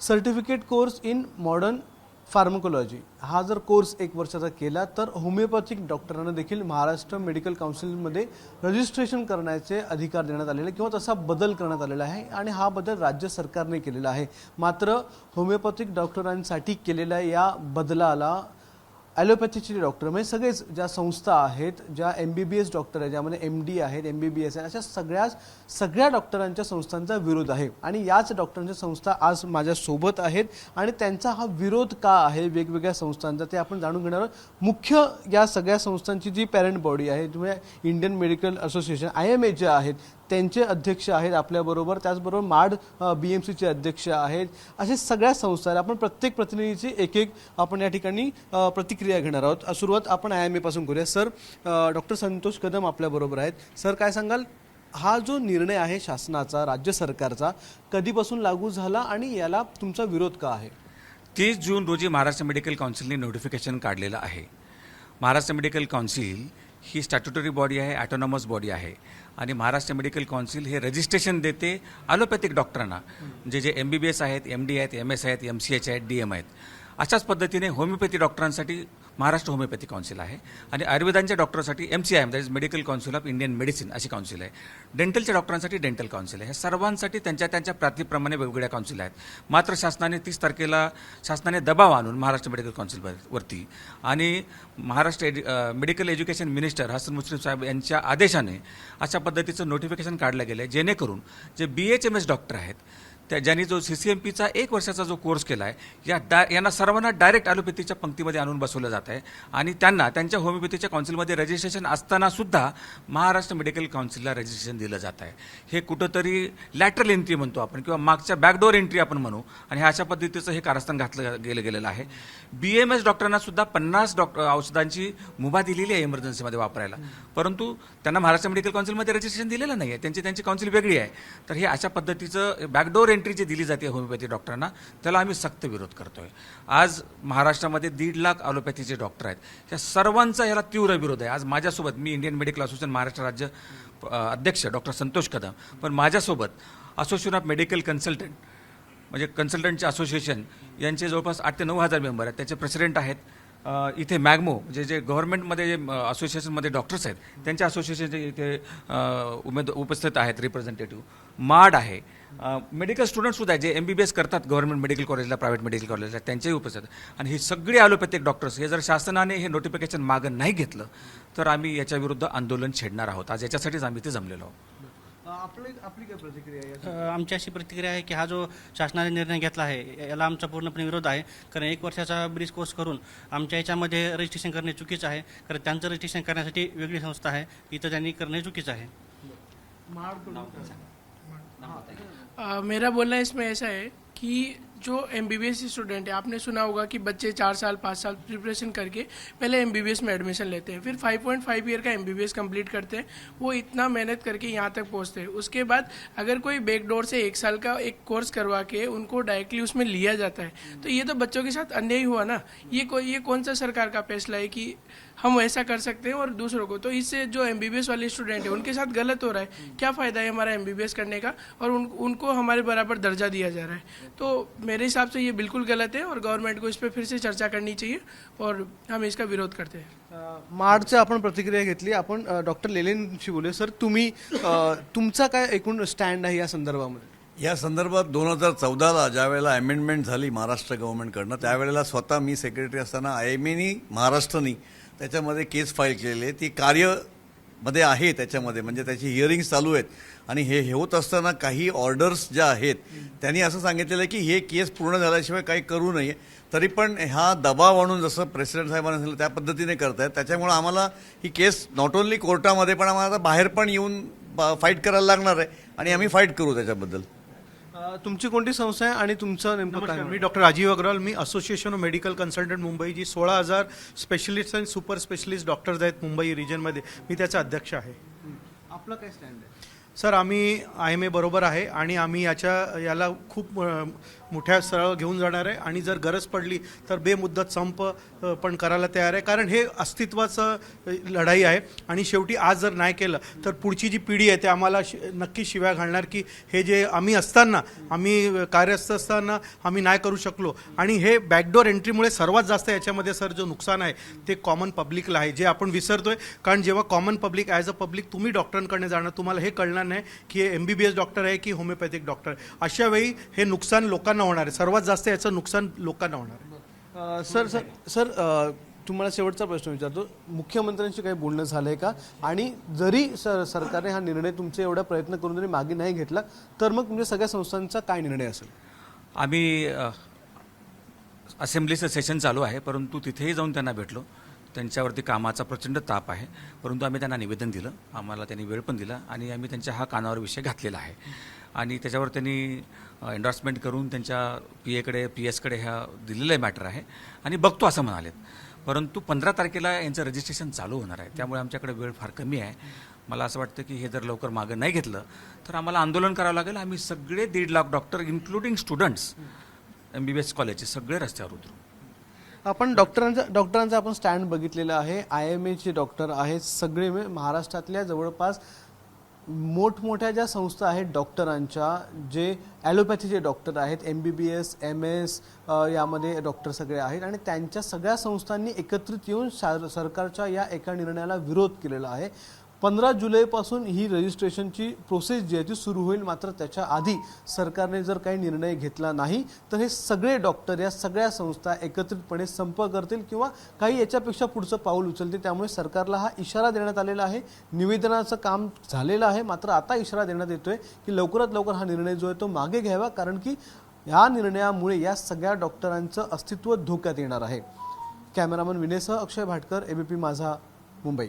Certificate course in modern pharmacology. हा जर course एक वर्षाचा केला तर होमिओपॅथिक डॉक्टरांना देखील महाराष्ट्र मेडिकल काउन्सिलमध्ये रजिस्ट्रेशन करण्याचे अधिकार देण्यात आलेले किंवा तसा बदल करण्यात आलेला आहे आणि हा बदल राज्य सरकारने केलेला आहे. मात्र होमिओपॅथिक डॉक्टरांसाठी केलेल्या या बदलाला ॲलोपॅथीचे डॉक्टर म्हणजे सगळेच ज्या संस्था आहेत ज्या M B B S doctor आहेत ज्यामध्ये एम डी आहेत एम बी बी एस आहेत अशा सगळ्या सगळ्या डॉक्टरांच्या संस्थांचा विरोध आहे. आणि याच डॉक्टरांच्या संस्था आज माझ्यासोबत आहेत आणि त्यांचा हा विरोध का आहे वेगवेगळ्या संस्थांचा ते आपण जाणून घेणार आहोत. मुख्य या सगळ्या संस्थांची जी पॅरेंट बॉडी आहे म्हणजे Indian Medical Association I M A जे आहेत त्यांचे अध्यक्ष आहेत आपल्याबरोबर. त्याचबरोबर माड बी एम सीचे अध्यक्ष आहेत. असे सगळ्या संस्था आहेत. आपण प्रत्येक प्रतिनिधीची एक एक आपण या ठिकाणी प्रतिक्रिया घेणार आहोत. सुरुवात आपण आय एम एपासून करूया. सर डॉक्टर संतोष कदम आपल्याबरोबर आहेत. सर काय सांगाल? हा जो निर्णय आहे शासनाचा राज्य सरकारचा कधीपासून लागू झाला आणि याला तुमचा विरोध का आहे? तीस जून रोजी महाराष्ट्र मेडिकल काउन्सिलने नोटिफिकेशन काढलेलं आहे. महाराष्ट्र मेडिकल काउन्सिल ही स्टॅट्युटरी बॉडी आहे ॲटोनॉमस बॉडी आहे. आणि महाराष्ट्र मेडिकल काउन्सिल हे रजिस्ट्रेशन देते ॲलोपॅथिक डॉक्टरांना जे जे एम बी बी एस आहेत एम डी आहेत एम एस आहेत एम सी एच आहेत डी एम आहेत. अशाच पद्धतीने होमिओपॅथी डॉक्टरांसाठी महाराष्ट्र होमिओपॅथी काउन्सिल आहे आणि आयुर्वेदांच्या डॉक्टरसाठी M C I M that is Medical Council of Indian Medicine अशी काउन्सिल आहे. डेंटलच्या डॉक्टरांसाठी डेंटल काउन्सिल आहे. हे सर्वांसाठी त्यांच्या त्यांच्या प्रातीप्रमाणे वेगवेगळ्या काउन्सिल आहेत. मात्र शासनाने तीस तारखेला शासनाने दबाव आणून महाराष्ट्र मेडिकल काउन्सिल वरती आणि Maharashtra edu medical education minister Hasan Mushrif साहेब यांच्या आदेशाने अशा पद्धतीचं नोटिफिकेशन काढलं गेलं आहे जेणेकरून जे B H M S doctor आहेत त्या ज्यांनी जो सी सी एम पीचा एक वर्षाचा जो कोर्स केला आहे या डा यांना सर्वांना डायरेक्ट ॲलोपॅथीच्या पंक्तीमध्ये आणून बसवलं जात आहे. आणि त्यांना त्यांच्या होमिओपॅथीच्या काउन्सिलमध्ये रजिस्ट्रेशन असताना सुद्धा महाराष्ट्र मेडिकल काउन्सिलला रजिस्ट्रेशन दिलं जात आहे. हे कुठंतरी लॅटरल एंट्री म्हणतो आपण किंवा मागच्या बॅकडोर एंट्री आपण म्हणू आणि हे अशा पद्धतीचं हे कारस्थान घातलं गेलं गेलेलं आहे. बी एम एस डॉक्टरांना सुद्धा पन्नास डॉक्टर औषधांची मुभा दिलेली आहे इमर्जन्सीमध्ये वापरायला. परंतु त्यांना महाराष्ट्र मेडिकल काउन्सिलमध्ये रजिस्ट्रेशन दिलेलं नाही आहे त्यांची त्यांची काउन्सिल वेगळी आहे. तर हे अशा पद्धतीचं बॅकडोर एंट्री जी दिली जाते होमिओपॅथी डॉक्टरांना त्याला आम्ही सक्त विरोध करतोय. आज महाराष्ट्रामध्ये दीड लाख ॲलोपॅथीचे डॉक्टर आहेत. त्या सर्वांचा याला तीव्र विरोध आहे. आज माझ्यासोबत मी इंडियन मेडिकल असोसिएशन महाराष्ट्र राज्य अध्यक्ष डॉक्टर संतोष कदम. पण माझ्यासोबत असोसिएशन ऑफ मेडिकल कन्सल्टंट म्हणजे कन्सल्टंटचे असोसिएशन यांचे जवळपास आठ ते नऊ हजार मेंबर आहेत. त्याचे प्रेसिडेंट आहेत. इथे मॅगमो म्हणजे जे गव्हर्नमेंटमध्ये जे असोसिएशनमध्ये डॉक्टर्स आहेत त्यांच्या असोसिएशनचे इथे उमेद उपस्थित आहेत रिप्रेझेंटेटिव्ह माड आहे. मेडिकल स्टुडंटसुद्धा आहे जे एम बी बी एस करतात गव्हर्नमेंट मेडिकल कॉलेजला प्रायव्हेट मेडिकल कॉलेजला त्यांचेही उपस्थित आहेत. आणि हे सगळी ॲलोपॅथिक डॉक्टर्स हे जर शासनाने हे नोटिफिकेशन मागं नाही घेतलं तर आम्ही याच्या विरुद्ध आंदोलन छेडणार आहोत. आज याच्यासाठीच आम्ही ते जमलेलो आहोत. आपली आपली काय प्रतिक्रिया आहे? अ, आमची अशी प्रतिक्रिया आहे की हा जो शासनाने निर्णय घेतला आहे याला आमचा पूर्णपणे विरोध आहे. कारण एक वर्षाचा ब्रिज कोर्स करून आमच्या याच्यामध्ये रजिस्ट्रेशन करणे चुकीचं आहे. कारण त्यांचं रजिस्ट्रेशन करण्यासाठी वेगळी संस्था आहे. इथं त्यांनी करणे चुकीचं आहे. अ, मेरा बोलना इसमें ऐसा है कि जो M B B S student है, आपने सुना होगा कि बच्चे चार साल, पाँच साल प्रिपरेशन करके पहले एम बी बी एस में एडमिशन लेते हैं। फिर फाइव पॉइंट फाइव ईयर का एम कंप्लीट करते हैं। वो इतना मेहनत करके यहाँ तक पहुँचते हैं। उसके बाद अगर कोई बैकडोर से एक साल का एक कोर्स करवा के उनको डायरेक्टली उसमें लिया जाता है तो ये तो बच्चों के साथ अन्याय हुआ ना। ये कोई ये कौन सा सरकार का फैसला है कि हम ऐसा कर सकते हैं और दूसरों को? तो इससे जो एमबीबीएस वाले स्टूडेंट है, उनके साथ गलत हो रहा है। क्या फ़ायदा है हमारा एमबीबीएस करने का? और उन, उनको हमारे बराबर दर्जा दिया जा रहा है। तो मेरे हिसाब से ये बिल्कुल गलत है और गवर्नमेंट को इस पर फिर से चर्चा करनी चाहिए और हम इसका विरोध करते हैं। मार्डचं आपण प्रतिक्रिया घेतली. आपण डॉक्टर लेलेंशी बोलूया. सर तुम्ही अ, तुमचा काय एकूण स्टँड आहे या संदर्भामध्ये? या संदर्भात दोन हजार चौदाला ज्या वेळेला अमेंडमेंट झाली महाराष्ट्र गव्हर्नमेंटकडनं त्यावेळेला स्वतः मी सेक्रेटरी असताना आय एम एनी महाराष्ट्रनी त्याच्यामध्ये केस फाईल केलेली आहे. ती मध्ये आहे त्याच्यामध्ये म्हणजे त्याची हिअरिंग चालू आहेत. आणि हे हे होत असताना काही ऑर्डर्स ज्या आहेत त्यांनी असं सांगितलेलं आहे की हे केस पूर्ण झाल्याशिवाय काही करू नये. तरी पण हा दबाव आणून जसं प्रेसिडेंट साहेबांना सांगितलं त्या पद्धतीने करतायत. त्याच्यामुळे आम्हाला ही केस नॉट ओन्ली कोर्टामध्ये पण आम्हाला आता बाहेर पण येऊन फाईट करायला लागणार आहे. आणि आम्ही फाईट करू त्याच्याबद्दल. तुमची कोणती संस्था आहे आणि तुमचं नेमकं काय मी doctor Rajiv Agarwal. Me association of medical consultant Mumbai जी सोळा हजार स्पेशलिस्ट आणि सुपर स्पेशलिस्ट डॉक्टर्स आहेत मुंबई रिजनमध्ये मी त्याचा अध्यक्ष आहे. आपलं काय स्टँड आहे? सर आम्ही आय एम ए बरोबर आहे आणि आम्ही याच्या याला खूप मोठ्या सरळ घेऊन जाणार आहे. आणि जर गरज पडली तर बेमुद्दत संप पण करायला तयार आहे. कारण हे अस्तित्वाचं लढाई आहे. आणि शेवटी आज जर नाही केलं तर पुढची जी पिढी आहे ते आम्हाला शि नक्की शिव्या घालणार की हे जे आम्ही असताना आम्ही कार्यस्थ असताना आम्ही नाही करू शकलो. आणि हे बॅकडोर एंट्रीमुळे सर्वात जास्त याच्यामध्ये सर जो नुकसान आहे ते कॉमन पब्लिकला आहे. जे आपण विसरतोय कारण जेव्हा common public as a public तुम्ही डॉक्टरांकडे जाणार तुम्हाला हे कळणार नाही की हे M B B S doctor आहे की होमिओपॅथिक डॉक्टर आहे. अशा वेळी हे नुकसान लोकांना होणार आहे. सर्वात जास्त याचं नुकसान लोकांना होणार आहे. सर सर सर तुम्हाला शेवटचा प्रश्न विचारतो. मुख्यमंत्र्यांशी काही बोलणं झालंय का? आणि जरी सर सरकारने हा निर्णय तुमचे एवढा प्रयत्न करून जरी मागे नाही घेतला तर मग तुमच्या सगळ्या संस्थांचा काय निर्णय असेल? आम्ही असेंब्लीचं सेशन चालू आहे परंतु तिथेही जाऊन त्यांना भेटलो. त्यांच्यावरती कामाचा प्रचंड ताप आहे. परंतु आम्ही त्यांना निवेदन दिलं. आम्हाला त्यांनी वेळ पण दिला आणि आम्ही त्यांच्या हा कानावर विषय घातलेला आहे. आणि त्याच्यावर त्यांनी एन्डॉर्समेंट करून त्यांच्या पी एकडे पी एसकडे ह्या दिलेलं मॅटर आहे. आणि बघतो असं म्हणालेत. परंतु पंधरा तारखेला यांचं रजिस्ट्रेशन चालू होणार आहे. त्यामुळे आमच्याकडे वेळ फार कमी आहे. मला असं वाटतं की हे जर लवकर मागं नाही घेतलं तर आम्हाला आंदोलन करावं लागेल. आम्ही सगळे दीड lakh doctor including students M B B S कॉलेजचे सगळे रस्त्यावर उतरू. आपण डॉक्टरांचा डॉक्टरांचा आपण स्टँड बघितलेला आहे. आय एम एचे डॉक्टर आहेत. सगळे महाराष्ट्रातल्या जवळपास मोठमोठ्या ज्या संस्था आहेत डॉक्टरांच्या जे ॲलोपॅथीचे डॉक्टर आहेत M B B S M S यामध्ये डॉक्टर सगळे आहेत आणि त्यांच्या सगळ्या संस्थांनी एकत्रित येऊन सरकारच्या या एका निर्णयाला विरोध केलेला आहे. पंधरा जुलैपासून ही रजिस्ट्रेशनची प्रोसेस जी आहे ती सुरू होईल मात्र त्याच्या आधी सरकारने जर काही निर्णय घेतला नाही तर हे सगळे डॉक्टर या सगळ्या संस्था एकत्रितपणे संप करतील किंवा काही याच्यापेक्षा पुढचं पाऊल उचलतील. त्यामुळे सरकारला हा इशारा देण्यात आलेला आहे. निवेदनाचं काम झालेलं आहे मात्र आता इशारा देण्यात येतोय की लवकरात लवकर हा निर्णय जो आहे तो मागे घ्यावा कारण की या निर्णयामुळे या सगळ्या डॉक्टरांचं अस्तित्व धोक्यात येणार आहे. कॅमेरामन विनेसह अक्षय भाटकर एबीपी माझा मुंबई.